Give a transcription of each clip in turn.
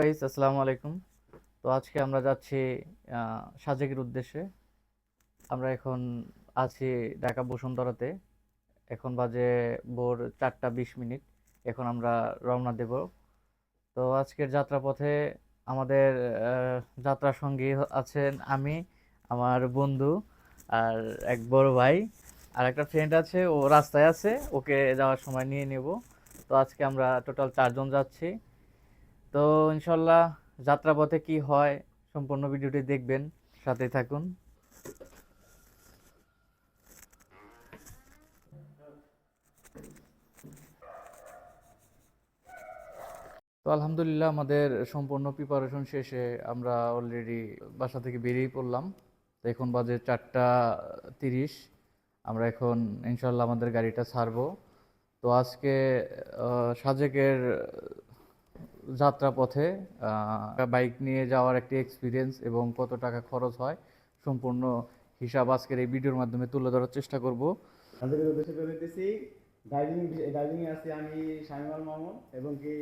Guys আসসালামু আলাইকুম। তো আজকে আমরা যাচ্ছি সাজেকের উদ্দেশ্যে। আমরা এখন আছি ঢাকা বসুন্ধরাতে। এখন বাজে ভোর চারটা বিশ মিনিট। এখন আমরা রওনা দেব। তো আজকের যাত্রাপথে আমাদের যাত্রা সঙ্গী আছেন আমি, আমার বন্ধু আর এক বড় ভাই। আর একটা ফ্রেন্ড আছে, ও রাস্তায় আছে, ওকে যাওয়ার সময় নিয়ে নেব। তো আজকে আমরা টোটাল চারজন যাচ্ছি। তো ইনশাল্লাহ যাত্রাপথে কি হয় সম্পূর্ণ ভিডিওটি দেখবেন সাথে থাকুন। তো আলহামদুলিল্লাহ আমাদের সম্পূর্ণ প্রিপারেশন শেষে আমরা অলরেডি বাসা থেকে বেরিয়ে পড়লাম। তো এখন বাজে চারটা তিরিশ। আমরা এখন ইনশাল্লাহ আমাদের গাড়িটা ছাড়বো। তো আজকে সাজেকের যাত্রাপথে বাইক নিয়ে যাওয়ার একটি এক্সপিরিয়েন্স এবং কত টাকা খরচ হয় সম্পূর্ণ হিসাব আজকের এই ভিডিওর মাধ্যমে তুলে ধরার চেষ্টা করব। তাদের উদ্দেশ্য করে দিতেছি ড্রাইভিং ড্রাইভিং এ আছি আমি শামিমাল মামুন এবং কি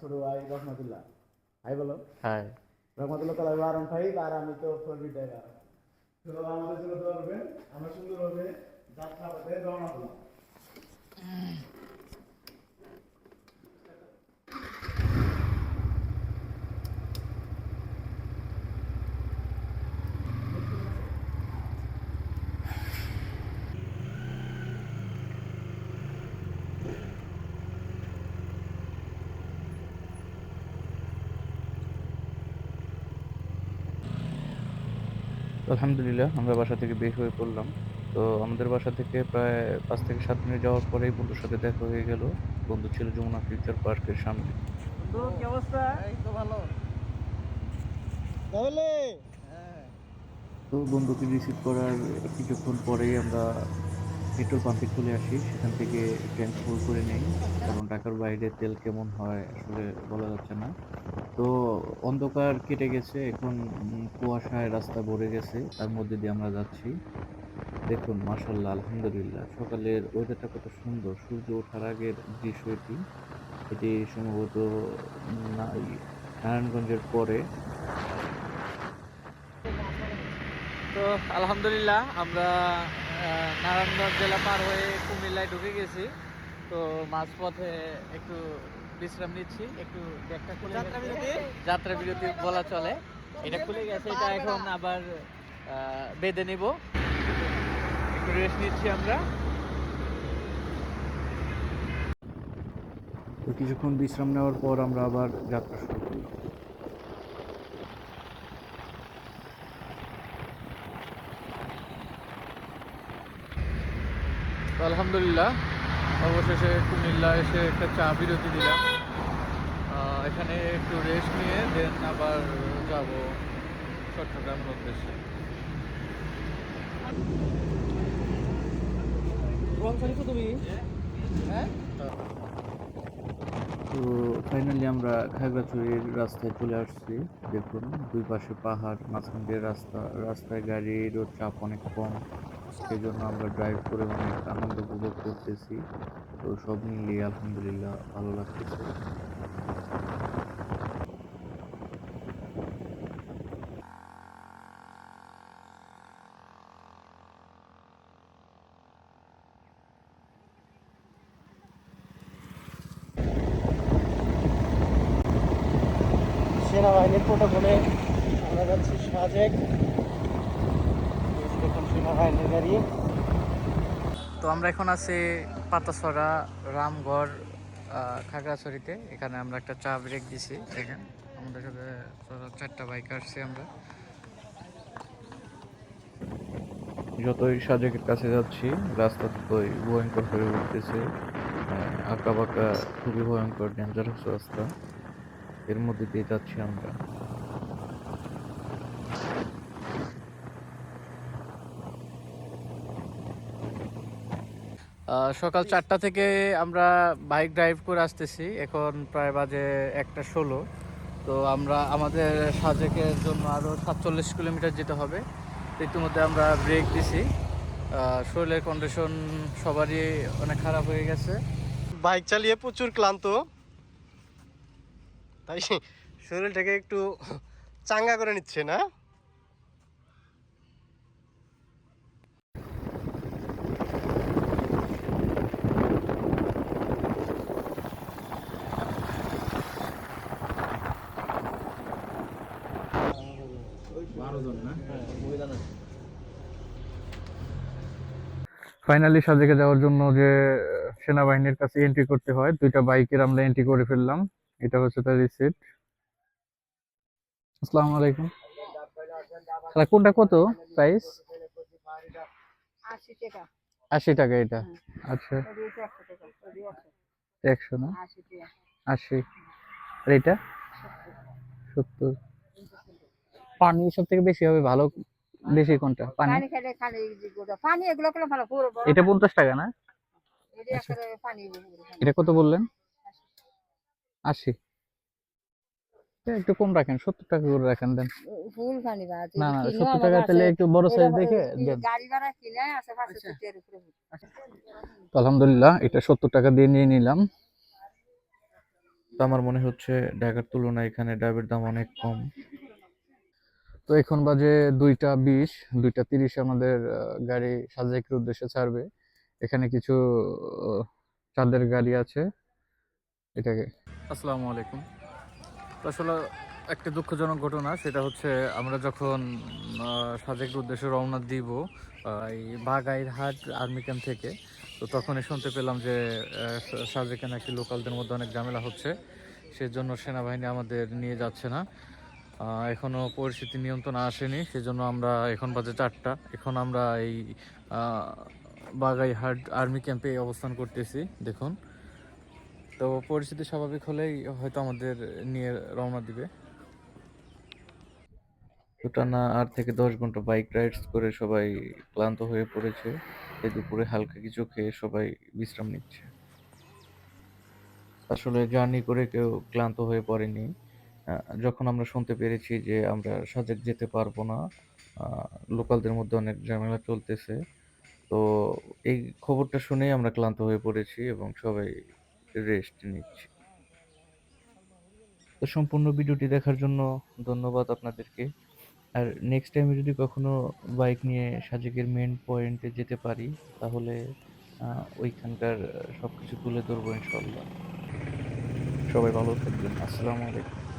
ছোট ভাই রহমতুল্লাহ। ভাই বলো। হ্যাঁ রহমতুল্লাহ চালাবে আরাম ফাইভ আর আমি তো ফোর বি ড্রাইভার আমাদের জন্য দোয়া করবেন আমরা সুন্দরভাবে যাত্রা পথে রওনা হলাম। আলহামদুলিল্লাহ আমরা বাসা থেকে বের হয়ে পড়লাম। তো আমাদের বাসা থেকে প্রায় পাঁচ থেকে সাত মিনিট যাওয়ার পরেই বন্ধুর সাথে দেখা হয়ে গেল। বন্ধু ছিল যমুনা ফিউচার পার্কের সামনে। তো কি অবস্থা? এই তো ভালো। তো বন্ধুকে রিসিভ করার কিছুক্ষণ পরেই আমরা পেট্রোল পাম্পে চলে আসি, সেখান থেকে ট্যাঙ্ক ফুল করে নেই, কারণ ঢাকার বাইরে তেল কেমন হয় আসলে বলা যাচ্ছে না। তো অন্ধকার কেটে গেছে, এখন কুয়াশায় রাস্তা ভরে গেছে, তার মধ্যে দিয়ে আমরা যাচ্ছি। দেখুন মাশাল্লাহ আলহামদুলিল্লাহ, সকালের ওয়েদারটা কত সুন্দর, সূর্য ওঠার আগের দৃশ্য এটি। এটি সম্ভবত নারায়ণগঞ্জের পরে। তো আলহামদুলিল্লাহ, আমরা নারায়ণগঞ্জ জেলা পার হয়ে কুমিল্লায় ঢুকে গেছি। তো মাঝপথে একটু বিশ্রাম নিচ্ছি একটু ব্যাগটা খুলে যাত্রা বিরতি? বলা চলে। এটা খুলে গেছে এটা এখন আবার বেঁধে নিব। একটু রেস্ট নিচ্ছি আমরা। তো কিছুক্ষণ বিশ্রাম নেওয়ার পর আমরা আবার যাত্রা শুরু করলাম। তো আলহামদুলিল্লাহ অবশেষে কুমিল্লা এসে একটা চা বিরতি দিলাম। এখানে একটু রেস্ট নিয়ে দেন আবার যাব চট্টগ্রামের উদ্দেশ্যে। তুমি? হ্যাঁ? তো ফাইনালি আমরা খাগড়াছড়ির রাস্তায় চলে আসছি। দেখুন দুই পাশে পাহাড় মাঝখান দিয়ে রাস্তা রাস্তায় গাড়ির চাপ অনেক কম। সেই আমরা ড্রাইভ করে অনেক আনন্দ উপভোগ করতেছি। তো সব মিলিয়ে আলহামদুলিল্লাহ ভালো লাগতেছে। সেনাবাহিনীর প্রোটোকলে আমরা যাচ্ছি সাজেক। গাড়ি। তো আমরা এখন আছি পাতাছড়া রামগড় আহ, খাগড়াছড়িতে। এখানে আমরা একটা চা ব্রেক দিছি দেখেন। আমাদের সাথে চারটা বাইক আসছি আমরা। যতই সাজেকের কাছে যাচ্ছি রাস্তা ততই ভয়ঙ্কর হয়ে উঠতেছে। আঁকা বাঁকা খুবই ভয়ঙ্কর ডেঞ্জারাস রাস্তা এর মধ্যে দিয়ে যাচ্ছি আমরা। সকাল চারটা থেকে আমরা বাইক ড্রাইভ করে আসতেছি। এখন প্রায় বাজে একটা ষোলো। তো আমরা, আমাদের সাজেকের জন্য আরও সাতচল্লিশ কিলোমিটার যেতে হবে। ইতিমধ্যে আমরা ব্রেক দিছি। শরীরের কন্ডিশন সবারই অনেক খারাপ হয়ে গেছে। বাইক চালিয়ে প্রচুর ক্লান্ত। তাই শরীরটাকে একটু চাঙ্গা করে নিচ্ছে না? ফাইনালি সাজেকে যাওয়ার জন্য যে সেনাবাহিনীর কাছে এন্ট্রি করতে হয় দুইটা বাইকের আমরা এন্ট্রি করে ফেললাম। এটা হচ্ছে তার রিসিট আসসালামু আলাইকুম। তাহলে কোনটা কত প্রাইস আশি টাকা। এটা? আচ্ছা। ওই একশো না? আশি আর এটা? সত্তর। পানি সব থেকে বেশি হবে ভালো বেশি কোনটা? পানি? পানি? খেলে খালি গোটা পানি এগুলো ভালো এটা পঞ্চাশ টাকা না? এটা কত বললেন? আশি। একটু কম রাখেন সত্তর টাকা করে রাখেন দেন। ফুল পানি না না সত্তর টাকা তাহলে একটু বড় সাইজ দেখে উপরে। তো আলহামদুলিল্লাহ এটা সত্তর টাকা দিয়ে নিয়ে নিলাম। তো আমার মনে হচ্ছে ঢাকার তুলনায় এখানে ডাবের দাম অনেক কম। তো এখন বাজে দুইটা বিশ, দুইটা তিরিশ আমাদের গাড়ি সাজেকের উদ্দেশ্যে ছাড়বে। এখানে কিছু চাঁদের গাড়ি আছে। এটাকে আসসালামু আলাইকুম। আসলে একটা দুঃখজনক ঘটনা, সেটা হচ্ছে আমরা যখন সাজেকের উদ্দেশ্যে রওনা দিব এই বাগাইর হাট আর্মি ক্যাম্প থেকে, তো তখনই শুনতে পেলাম যে সাজেকে নাকি লোকালদের মধ্যে অনেক ঝামেলা হচ্ছে। সেজন্য সেনাবাহিনী আমাদের নিয়ে যাচ্ছে না। আহ, এখনও পরিস্থিতি নিয়ন্ত্রণ আসেনি সেজন্য আমরা এখন বাজে চারটা। এখন আমরা এই বাগাইহাট আর্মি ক্যাম্পে অবস্থান করতেছি দেখুন। তো পরিস্থিতি স্বাভাবিক হলেই হয়তো আমাদের নিয়ে রওনা দিবে। টানা আট থেকে দশ ঘণ্টা বাইক রাইডস করে সবাই ক্লান্ত হয়ে পড়েছে। এই দুপুরে হালকা কিছু খেয়ে সবাই বিশ্রাম নিচ্ছে। আসলে জার্নি করে কেউ ক্লান্ত হয়ে পড়েনি। যখন আমরা শুনতে পেরেছি যে আমরা সাজেক যেতে পারব না লোকালদের মধ্যে অনেক ঝামেলা চলতেছে, তো এই খবরটা শুনেই আমরা ক্লান্ত হয়ে পড়েছি এবং সবাই রেস্ট নিচ্ছি। তো সম্পূর্ণ ভিডিওটি দেখার জন্য ধন্যবাদ আপনাদেরকে। আর নেক্সট টাইমে যদি কখনো বাইক নিয়ে সাজেকের মেন পয়েন্টে যেতে পারি, তাহলে ওইখানকার সব কিছু তুলে ধরবো ইনশাল্লাহ সবাই ভালো থাকবেন। আসসালামু আলাইকুম।